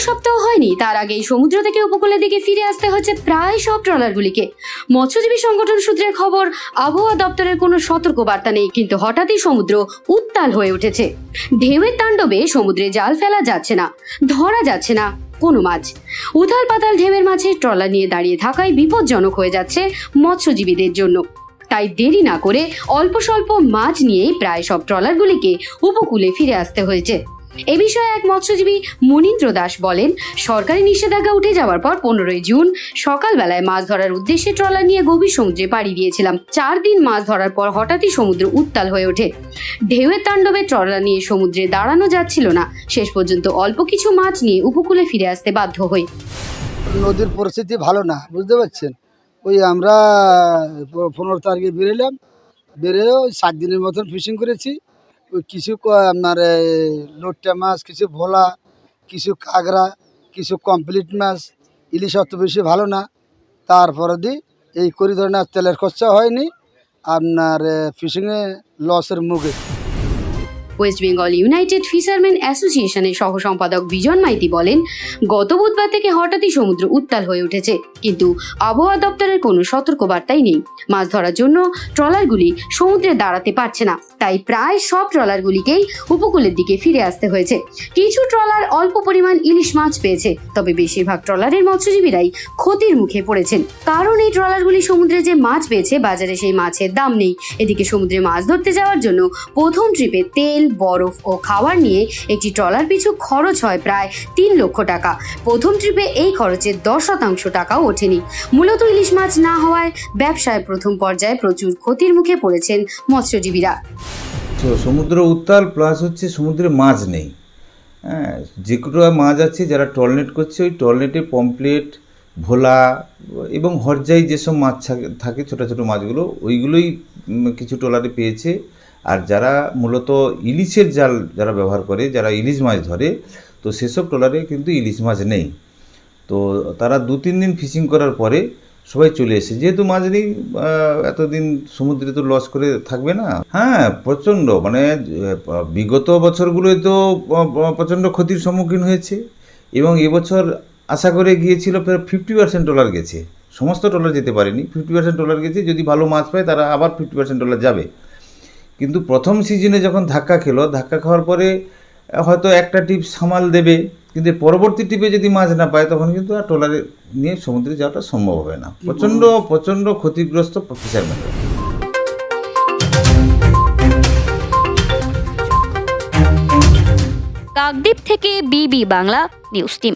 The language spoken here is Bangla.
এক সপ্তাহ হয়নি। তার আগেই সমুদ্র থেকে উপকূলের দিকে ফিরে আসতে হচ্ছে প্রায় সব ট্রলারগুলিকে। মৎস্যজীবী সংগঠন সূত্রের খবর, আবহাওয়া দপ্তরের কোনো সতর্ক বার্তা নেই, কিন্তু হঠাৎই সমুদ্র উত্তাল হয়ে উঠেছে। ঢেউয়ের তাণ্ডবে সমুদ্রে জাল ফেলা যাচ্ছে না, ধরা যাচ্ছে না কোনো মাছ। উথাল পাতাল ঢেউয়ের মাঝে ট্রলার নিয়ে দাঁড়িয়ে থাকায় বিপজ্জনক হয়ে যাচ্ছে মৎস্যজীবীদের জন্য। তাই দেরি না করে অল্প স্বল্প মাছ নিয়েই প্রায় সব ট্রলারগুলিকে উপকূলে ফিরে আসতে হয়েছে। এ বিষয়ে এক মৎস্যজীবী মনীন্দ্র দাস বলেন, সরকারি নিষেধাজ্ঞা উঠে যাওয়ার পর পনেরোই জুন সকালবেলায় মাছ ধরার উদ্দেশ্যে ট্রলার নিয়ে গভীর সমুদ্রে পাড়ি দিয়েছিলাম। চার দিন মাছ ধরার পর হঠাৎই সমুদ্র উত্তাল হয়ে ওঠে। ঢেউয়ের তাণ্ডবে ট্রলার নিয়ে সমুদ্রে দাঁড়ানো যাচ্ছিল না। শেষ পর্যন্ত অল্প কিছু মাছ নিয়ে উপকূলে ফিরে আসতে বাধ্য হই। নদীর পরিস্থিতি ভালো না, বুঝতে পারছেন? ওই আমরা পনেরো তারিখে বেরোলাম। বেরিয়ে ওই সাত দিনের মতন ফিশিং করেছি। কিছু আপনার লোট্টা মাছ, কিছু ভোলা, কিছু কাঁকড়া, কিছু কমপ্লিট মাছ, ইলিশ অত বেশি ভালো না। তারপরে দি এই করি ধরনের তেলের খরচা হয়নি। আপনার ফিশিংয়ে লসের মুখে। ওয়েস্ট বেঙ্গল ইউনাইটেড ফিশারম্যান অ্যাসোসিয়েশনের সহ সম্পাদক বিজন মাইতি বলেন, গত বুধবার থেকে হঠাৎই সমুদ্র উত্তাল হয়ে উঠেছে, কিন্তু আবহাওয়া দপ্তরের কোনো সতর্কবার্তাই নেই। মাছ ধরার জন্য ট্রলারগুলি সমুদ্রে দাঁড়াতে পারছে না, তাই প্রায় সব ট্রলারগুলিকেই উপকূলের দিকে ফিরে আসতে হয়েছে। কিছু ট্রলার অল্প পরিমাণ ইলিশ মাছ পেয়েছে, তবে বেশিরভাগ ট্রলারের মৎস্যজীবীরাই ক্ষতির মুখে পড়েছেন। কারণ এই ট্রলারগুলি সমুদ্রে যে মাছ পেয়েছে বাজারে সেই মাছের দাম নেই। এদিকে সমুদ্রে মাছ ধরতে যাওয়ার জন্য প্রথম ট্রিপে তেল বরফ ও খাওয়ার নিয়ে একটি ট্রলার পিছু খরচ হয় প্রায় তিন লক্ষ টাকা। প্রথম ট্রিপে এই খরচের দশ শতাংশ টাকাও ওঠেনি। মূলত ইলিশ মাছ না হওয়ায় ব্যবসায় প্রথম পর্যায়ে প্রচুর ক্ষতির মুখে পড়েছেন মৎস্যজীবীরা। তো সমুদ্র উত্তাল প্লাস হচ্ছে সমুদ্রে মাছ নেই। হ্যাঁ যে কটা মাছ আছে যারা টলনেট করছে, ওই টলনেটে পমপ্লেট ভোলা এবং হরজাই যেসব মাছ থাকে- ছোটো ছোটো মাছগুলো, ওইগুলোই কিছু ট্রলারে পেয়েছে। আর যারা মূলত ইলিশের জাল যারা ব্যবহার করে, যারা ইলিশ মাছ ধরে, তো সেসব ট্রলারে কিন্তু ইলিশ মাছ নেই। তো তারা দু তিন দিন ফিশিং করার পরে সবাই চলে এসে, যেহেতু মাছ নেই এতদিন সমুদ্রে তো লস করে থাকবে না। হ্যাঁ প্রচণ্ড মানে বিগত বছরগুলোয় তো প্রচণ্ড ক্ষতির সম্মুখীন হয়েছে এবং এবছর আশা করে গিয়েছিল প্রায় ফিফটি পার্সেন্ট ডলার গেছে। সমস্ত ডলার যেতে পারেনি ফিফটি পার্সেন্ট ডলার গেছে, যদি ভালো মাছ পায় তারা আবার ফিফটি পার্সেন্ট ডলার যাবে। কিন্তু প্রথম সিজনে যখন ধাক্কা খেলো ধাক্কা খাওয়ার পরে হয়তো একটা টিপ সামাল দেবে কিন্তু পরবর্তী টিপে যদি মাছ না পায় তখন কিন্তু আর ট্রলারে নিয়ে সমুদ্রে যাওয়াটা সম্ভব হবে না। প্রচণ্ড প্রচণ্ড ক্ষতিগ্রস্ত ফিশারম্যানরা কাকদ্বীপ থেকে বিবি বাংলা নিউজ টিম।